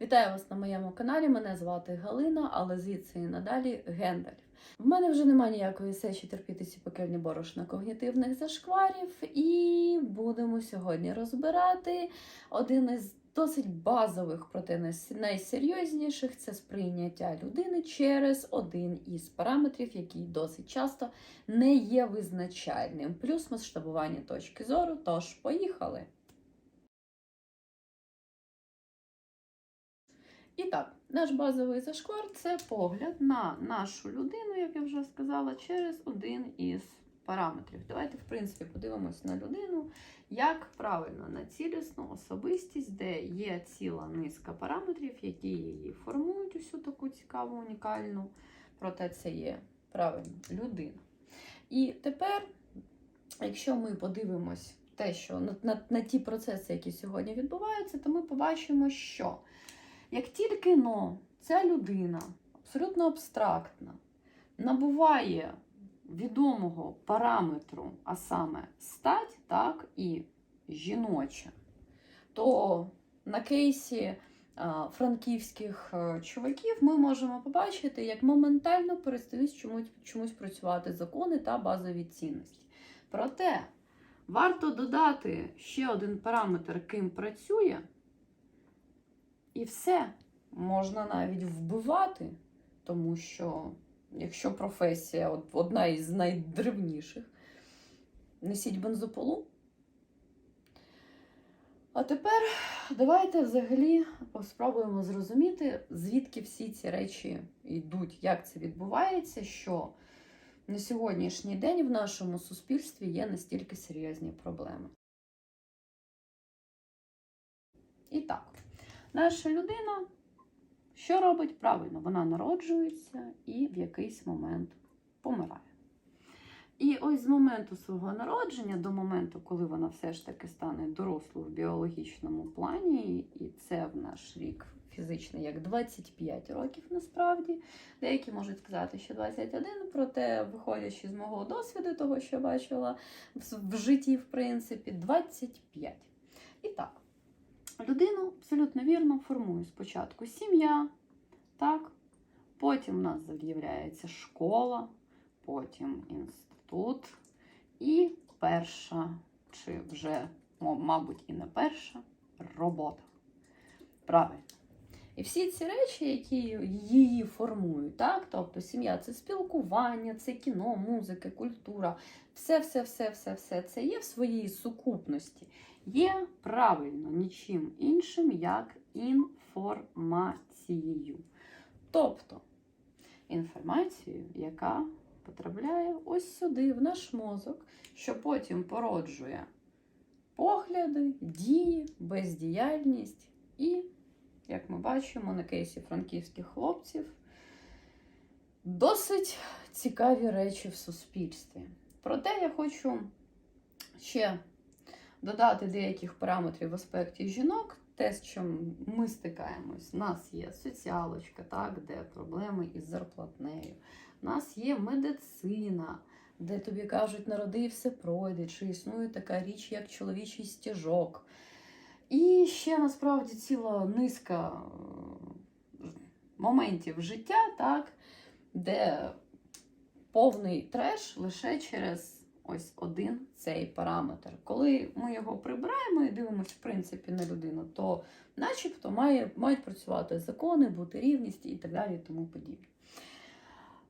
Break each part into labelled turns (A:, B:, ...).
A: Вітаю вас на моєму каналі. Мене звати Галина, але звідси і надалі Гендальф. В мене вже немає ніякої сечі терпіти ці пекельні борошна когнітивних зашкварів, і будемо сьогодні розбирати один із досить базових, проте найсерйозніших це сприйняття людини через один із параметрів, який досить часто не є визначальним, плюс масштабування точки зору. Тож, поїхали! І так, наш базовий зашквар це погляд на нашу людину, як я вже сказала, через один із параметрів. Давайте, в принципі, подивимось на людину, як правильно на цілісну особистість, де є ціла низка параметрів, які її формують усю таку цікаву, унікальну. Проте це є правильно людина. І тепер, якщо ми подивимось те, що на, на, на ті процеси, які сьогодні відбуваються, то ми побачимо, що як тільки но ця людина абсолютно абстрактна, набуває відомого параметру, а саме стать, так, і жіноча, то на кейсі франківських е, чуваків ми можемо побачити, як моментально перестають чомусь, чомусь працювати закони та базові цінності. Проте варто додати ще один параметр, ким працює, і все. Можна навіть вбивати, тому що якщо професія одна із найдревніших, несіть бензополу. А тепер давайте взагалі спробуємо зрозуміти, звідки всі ці речі йдуть, як це відбувається, що на сьогоднішній день в нашому суспільстві є настільки серйозні проблеми. І так, наша людина що робить правильно? Вона народжується і в якийсь момент помирає. І ось з моменту свого народження до моменту, коли вона все ж таки стане дорослою в біологічному плані, і це в наш рік фізичний як 25 років насправді. Деякі можуть сказати, що 21, проте, виходячи з мого досвіду, того, що бачила в житті, в принципі, 25. І так. Людину абсолютно вірно формує спочатку сім'я, так? потім у нас з'являється школа, потім інститут і перша, чи вже, мабуть, і не перша робота. Правильно. І всі ці речі, які її формують, так? тобто сім'я це спілкування, це кіно, музика, культура, все, все, все, все, все це є в своїй сукупності є правильно нічим іншим, як інформацією. Тобто інформацію, яка потрапляє ось сюди, в наш мозок, що потім породжує погляди, дії, бездіяльність і, як ми бачимо на кейсі франківських хлопців, досить цікаві речі в суспільстві. Проте я хочу ще додати деяких параметрів в аспекті жінок, те, з чим ми стикаємось. У нас є соціалочка, так, де проблеми із зарплатнею. У нас є медицина, де тобі кажуть, народи і все пройде, чи існує така річ, як чоловічий стіжок. І ще насправді ціла низка е, моментів життя, так, де повний треш лише через ось один цей параметр. Коли ми його прибираємо і дивимося, в принципі, на людину, то начебто має, мають працювати закони, бути рівність і так далі, і тому подібне.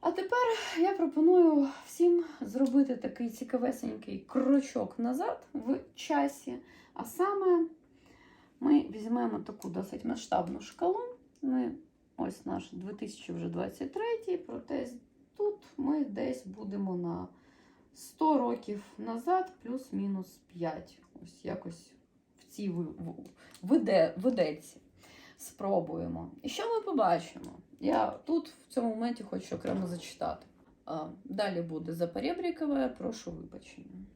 A: А тепер я пропоную всім зробити такий цікавесенький крочок назад в часі. А саме ми візьмемо таку досить масштабну шкалу. Ми, ось наш 2023, проте тут ми десь будемо на 100 років назад, плюс-мінус 5. Ось якось в цій ви- в- виде- видельці. Спробуємо. І що ми побачимо? Я тут в цьому моменті хочу окремо зачитати. Далі буде за Перебрікове, прошу вибачення.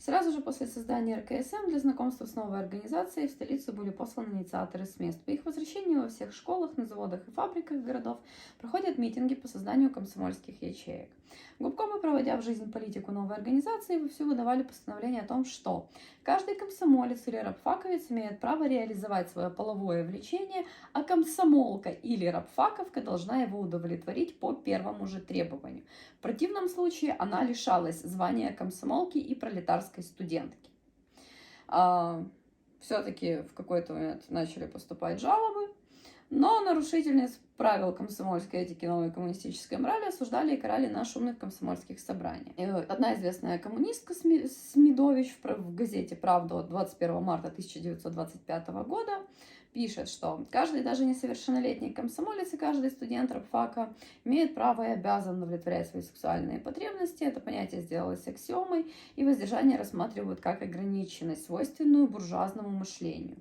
A: Сразу же после создания РКСМ для знакомства с новой организацией в столицу были посланы инициаторы с мест. По их возвращению во всех школах, на заводах и фабриках городов проходят митинги по созданию комсомольских ячеек. Губкомы, проводя в жизнь политику новой организации, вовсю выдавали постановление о том, что каждый комсомолец или рабфаковец имеет право реализовать свое половое влечение, а комсомолка или рабфаковка должна его удовлетворить по первому же требованию. В противном случае она лишалась звания комсомолки и пролетарской студентки. Все-таки в какой-то момент начали поступать жалобы, но нарушительниц правил комсомольской этики новой коммунистической морали осуждали и карали на шумных комсомольских собраниях. Одна известная коммунистка Сми- Смидович в, газете «Правда» от 21 марта 1925 года пишет, что каждый даже несовершеннолетний комсомолец и каждый студент рабфака имеет право и обязан удовлетворять свои сексуальные потребности. Это понятие сделалось аксиомой, и воздержание рассматривают как ограниченность, свойственную буржуазному мышлению.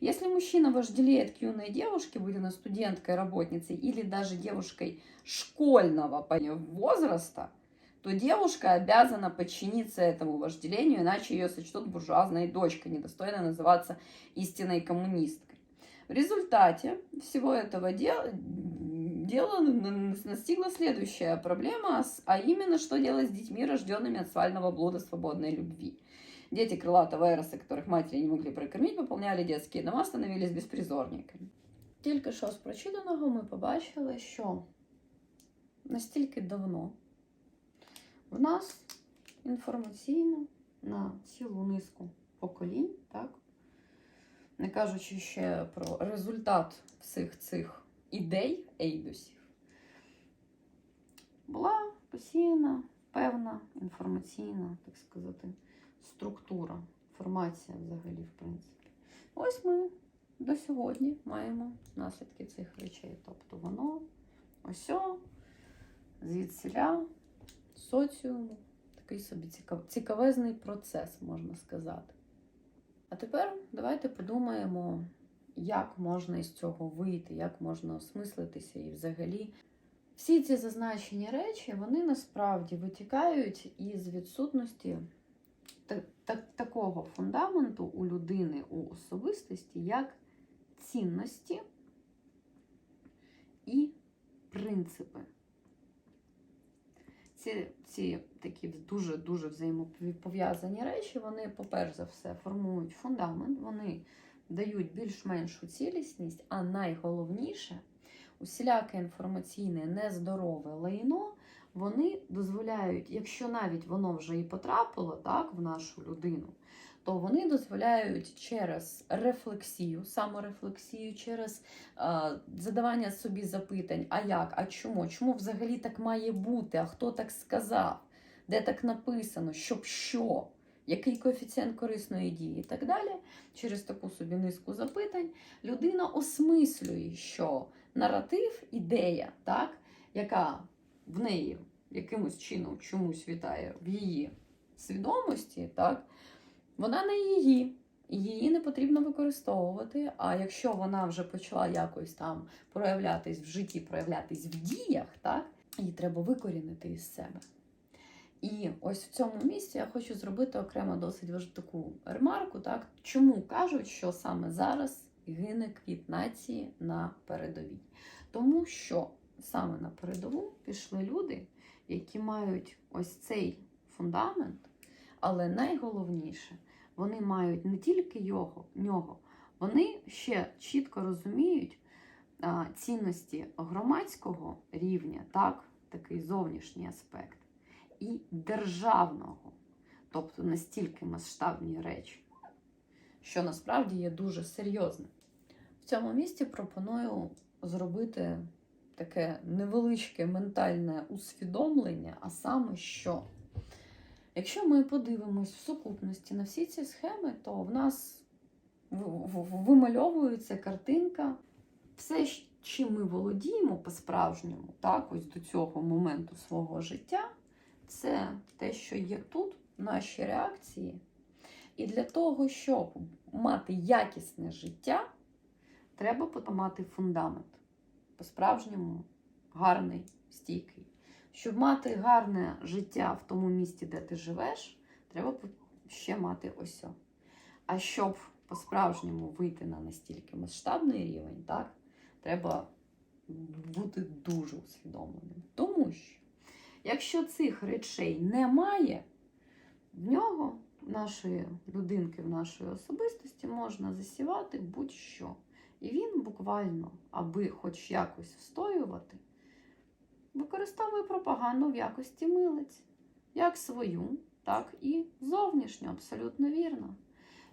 A: Если мужчина вожделеет к юной девушке, будь она студенткой, работницей или даже девушкой школьного возраста, то девушка обязана подчиниться этому вожделению, иначе ее сочтут буржуазной дочкой, недостойной называться истинной коммунисткой. В результате всего этого дела, дела настигла следующая проблема, а именно, что делать с детьми, рожденными от свального блуда свободной любви. Дети крылатого ереса, которых матері не могли прикормити, поповняли дитячі дома, становились безпризорниками. Тільки що з прочитаного ми побачили, що настільки давно в нас інформаційно на цілу низку поколінь, так, не кажучи ще про результат всіх цих ідей ейдусів, була посіяна певна інформаційна, так сказати, структура, формація взагалі, в принципі. Ось ми до сьогодні маємо наслідки цих речей. Тобто воно ось звідсіля соціуму, такий собі цікав, цікавезний процес, можна сказати. А тепер давайте подумаємо, як можна із цього вийти, як можна осмислитися і взагалі. Всі ці зазначені речі, вони насправді витікають із відсутності та- та- такого фундаменту у людини, у особистості, як цінності і принципи. Ці, ці такі дуже-дуже взаємопов'язані речі, вони, по-перше за все, формують фундамент, вони дають більш-меншу цілісність, а найголовніше, усіляке інформаційне нездорове лайно, вони дозволяють, якщо навіть воно вже і потрапило так, в нашу людину, то вони дозволяють через рефлексію, саморефлексію, через е, задавання собі запитань, а як, а чому? Чому взагалі так має бути? А хто так сказав? Де так написано? Щоб що? Який коефіцієнт корисної дії і так далі. Через таку собі низку запитань людина осмислює, що наратив, ідея, так, яка в неї якимось чином чомусь вітає в її свідомості, так, вона не її. Її не потрібно використовувати. А якщо вона вже почала якось там проявлятись в житті, проявлятись в діях, так, її треба викорінити із себе. І ось в цьому місці я хочу зробити окремо досить важливу таку ремарку, так, чому кажуть, що саме зараз гине квіт нації на передовій. Тому що саме на передову пішли люди, які мають ось цей фундамент, але найголовніше, вони мають не тільки його, нього, вони ще чітко розуміють а, цінності громадського рівня, так, такий зовнішній аспект, і державного, тобто настільки масштабні речі, що насправді є дуже серйозним. В цьому місці пропоную зробити таке невеличке ментальне усвідомлення, а саме що? Якщо ми подивимось в сукупності на всі ці схеми, то в нас вимальовується картинка, все, чим ми володіємо по-справжньому, так, ось до цього моменту свого життя, це те, що є тут, наші реакції. І для того, щоб мати якісне життя, треба мати фундамент. По-справжньому гарний, стійкий. Щоб мати гарне життя в тому місті, де ти живеш, треба ще мати ось. А щоб по-справжньому вийти на настільки масштабний рівень, так, треба бути дуже усвідомленим. Тому що, якщо цих речей немає, в нього, в нашої людинки, в нашої особистості, можна засівати будь-що. І він буквально, аби хоч якось встоювати, використовує пропаганду в якості милиць. Як свою, так і зовнішню, абсолютно вірно.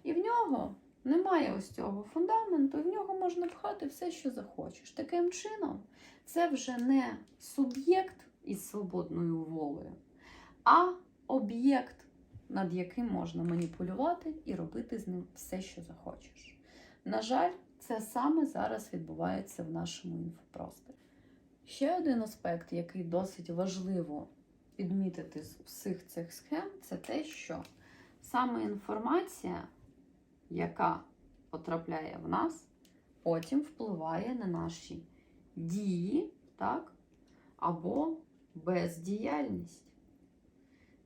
A: І в нього немає ось цього фундаменту, і в нього можна пхати все, що захочеш. Таким чином, це вже не суб'єкт із свободною волею, а об'єкт, над яким можна маніпулювати і робити з ним все, що захочеш. На жаль, це саме зараз відбувається в нашому інфопросторі. Ще один аспект, який досить важливо підмітити з всіх цих схем, це те, що саме інформація, яка потрапляє в нас, потім впливає на наші дії, так? або бездіяльність.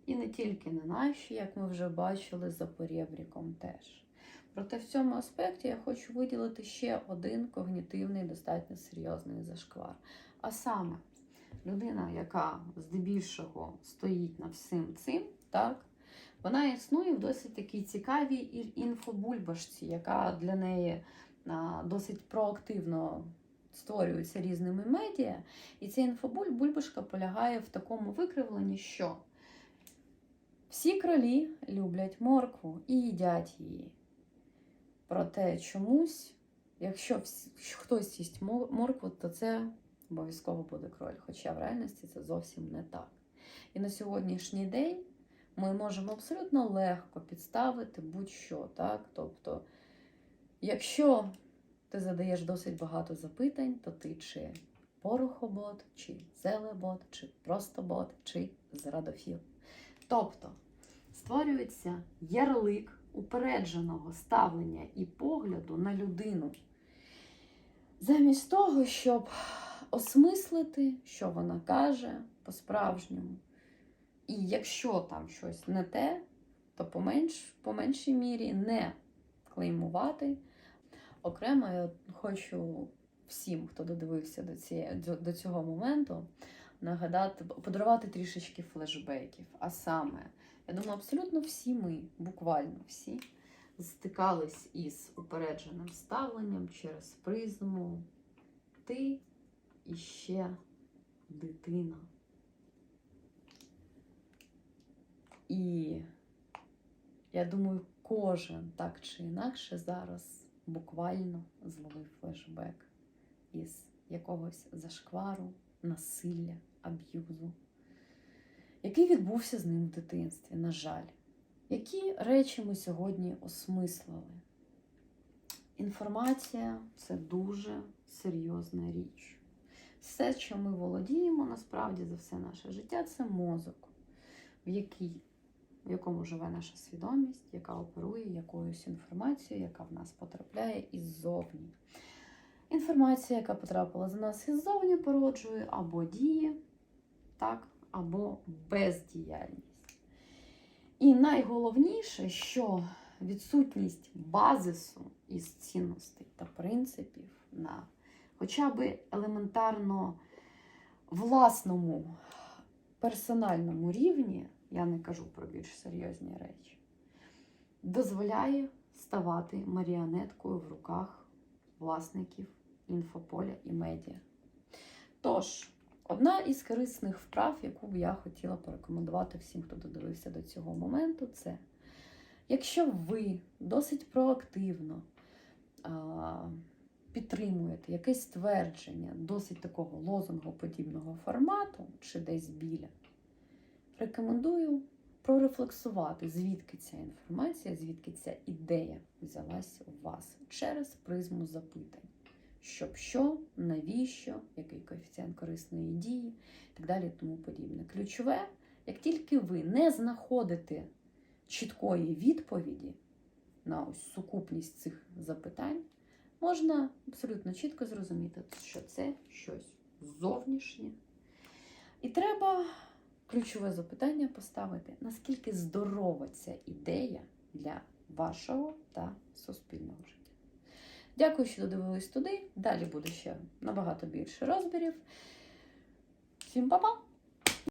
A: І не тільки на наші, як ми вже бачили, за порєбріком теж. Проте в цьому аспекті я хочу виділити ще один когнітивний, достатньо серйозний зашквар. А саме, людина, яка здебільшого стоїть над всім цим, так, вона існує в досить такій цікавій інфобульбашці, яка для неї досить проактивно створюється різними медіа. І ця інфобульбашка полягає в такому викривленні, що всі кролі люблять моркву і їдять її. Проте чомусь, якщо хтось їсть моркву, то це обов'язково буде кроль. Хоча в реальності це зовсім не так. І на сьогоднішній день ми можемо абсолютно легко підставити будь-що. Так? Тобто, якщо ти задаєш досить багато запитань, то ти чи порохобот, чи зелебот, чи просто бот, чи зрадофіл. Тобто створюється ярлик упередженого ставлення і погляду на людину. Замість того, щоб осмислити, що вона каже по-справжньому. І якщо там щось не те, то поменш, по меншій мірі не клеймувати. Окремо я хочу всім, хто додивився до, цієї, до, до цього моменту, нагадати, подарувати трішечки флешбеків. А саме, я думаю, абсолютно всі ми, буквально всі, стикались із упередженим ставленням через призму ти і ще дитина. І я думаю, кожен так чи інакше зараз буквально зловив флешбек із якогось зашквару, насилля, аб'юзу, який відбувся з ним в дитинстві, на жаль. Які речі ми сьогодні осмислили? Інформація це дуже серйозна річ. Все, що ми володіємо, насправді за все наше життя, це мозок, в, який, в якому живе наша свідомість, яка оперує якоюсь інформацією, яка в нас потрапляє іззовні. Інформація, яка потрапила з нас іззовні, породжує або дії, так, або бездіяльність. І найголовніше, що відсутність базису із цінностей та принципів на хоча б елементарно власному персональному рівні, я не кажу про більш серйозні речі, дозволяє ставати маріонеткою в руках власників інфополя і медіа. Тож, одна із корисних вправ, яку б я хотіла порекомендувати всім, хто додивився до цього моменту, це якщо ви досить проактивно підтримуєте якесь твердження досить такого лозунгоподібного формату чи десь біля, рекомендую прорефлексувати, звідки ця інформація, звідки ця ідея взялась у вас через призму запитань. Щоб що, навіщо, який коефіцієнт корисної дії і так далі і тому подібне. Ключове, як тільки ви не знаходите чіткої відповіді на ось сукупність цих запитань, можна абсолютно чітко зрозуміти, що це щось зовнішнє. І треба ключове запитання поставити, наскільки здорова ця ідея для вашого та суспільного життя. Дякую, що додивились туди. Далі буде ще набагато більше розбірів. Всім па-па!